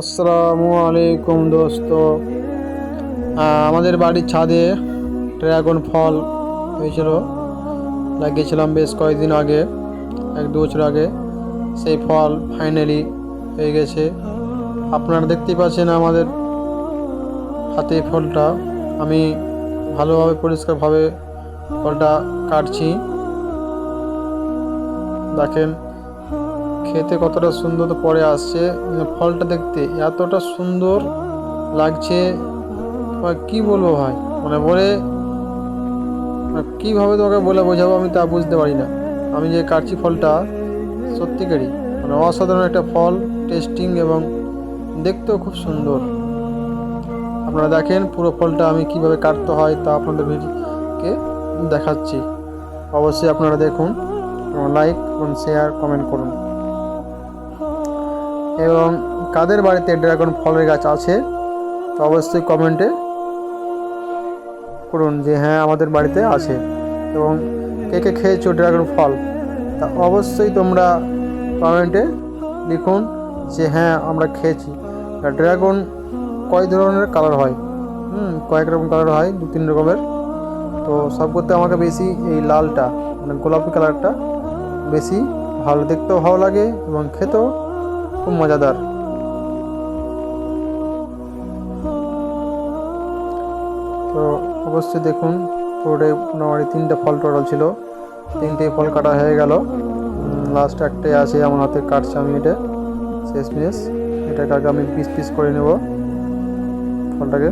আসসালামু আলাইকুম দোস্ত। আমাদের বাড়ির ছাদে ড্রাগন ফল হয়েছিল, লাগিয়েছিলাম বেশ কয়েকদিন আগে, এক দু বছর আগে। সেই ফল ফাইনালি হয়ে গেছে। আপনারা দেখতেই পাচ্ছেন আমাদের হাতে ফলটা। আমি ভালোভাবে, পরিষ্কারভাবে ফলটা কাটছি। দেখেন খেতে কতটা সুন্দর পরে আসছে। ফলটা দেখতে এতটা সুন্দর লাগছে। কি বলব ভাই? মানে বলে কীভাবে তোমাকে বলে বোঝাবো আমি তা বুঝতে পারি না। আমি যে কাটছি ফলটা, সত্যিকারই মানে অসাধারণ একটা ফল টেস্টিং এবং দেখতেও খুব সুন্দর। আপনারা দেখেন পুরো ফলটা আমি কীভাবে কাটতে হয় তা আপনাদের ভিডিওকে দেখাচ্ছি। অবশ্যই আপনারা দেখুন, লাইক এবং শেয়ার কমেন্ট করুন। এবং কাদের বাড়িতে ড্রাগন ফলের গাছ আছে, তো অবশ্যই কমেন্টে করুন যে হ্যাঁ আমাদের বাড়িতে আছে। এবং কে কে খেয়েছো ড্রাগন ফল? তা অবশ্যই তোমরা কমেন্টে লিখুন যে হ্যাঁ আমরা খেয়েছি। ড্রাগন কয় ধরনের কালার হয়? হুম, কয়েক রকম কালার হয়, দু তিন রকমের। তো সব করতে আমাকে বেশি এই লালটা মানে গোলাপি কালারটা বেশি ভালো, দেখতেও ভালো লাগে এবং খেতেও খুব মজাদার। তো অবশ্যই দেখুন, পুরোটাই মোটামুটি তিনটে ফল টোটাল ছিল। তিনটে ফল কাটা হয়ে গেল। লাস্ট একটাই আছে আমার হাতে কাটছে আমি এটা। শেষ মিস এটাকে আগে আমি পিস পিস করে নেব ফলটাকে।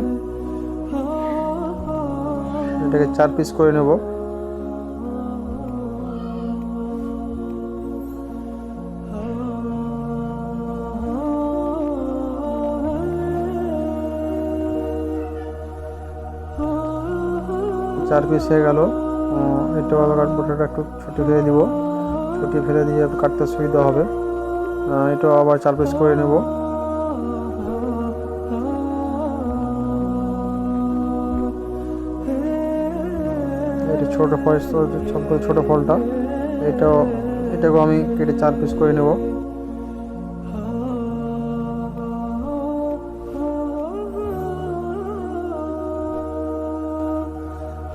এটাকে চার পিস করে নেব। চার পিস হয়ে গেল। এটা আবার কাঠবোটাটা একটু ছুটি ফেলে দিব ছুটি ফেলে দিয়ে কাটতে সুবিধা হবে। আহ, এটা আবার চার পিস করে নেব। এটা ছোটো ফল ছোটো ফলটা। এটাও এটাকেও আমি কেটে চার পিস করে নেব।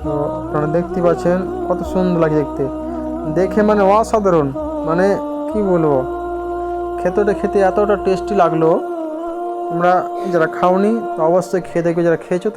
তো আপনারা দেখতে পাচ্ছেন কত সুন্দর লাগে দেখতে। দেখে মানে অসাধারণ। মানে কি বলব? খেতেটা খেতে এতটা টেস্টি লাগল। আমরা যারা খাওনি, তো অবশ্যই খেয়ে দেখবে, যারা খেয়েছো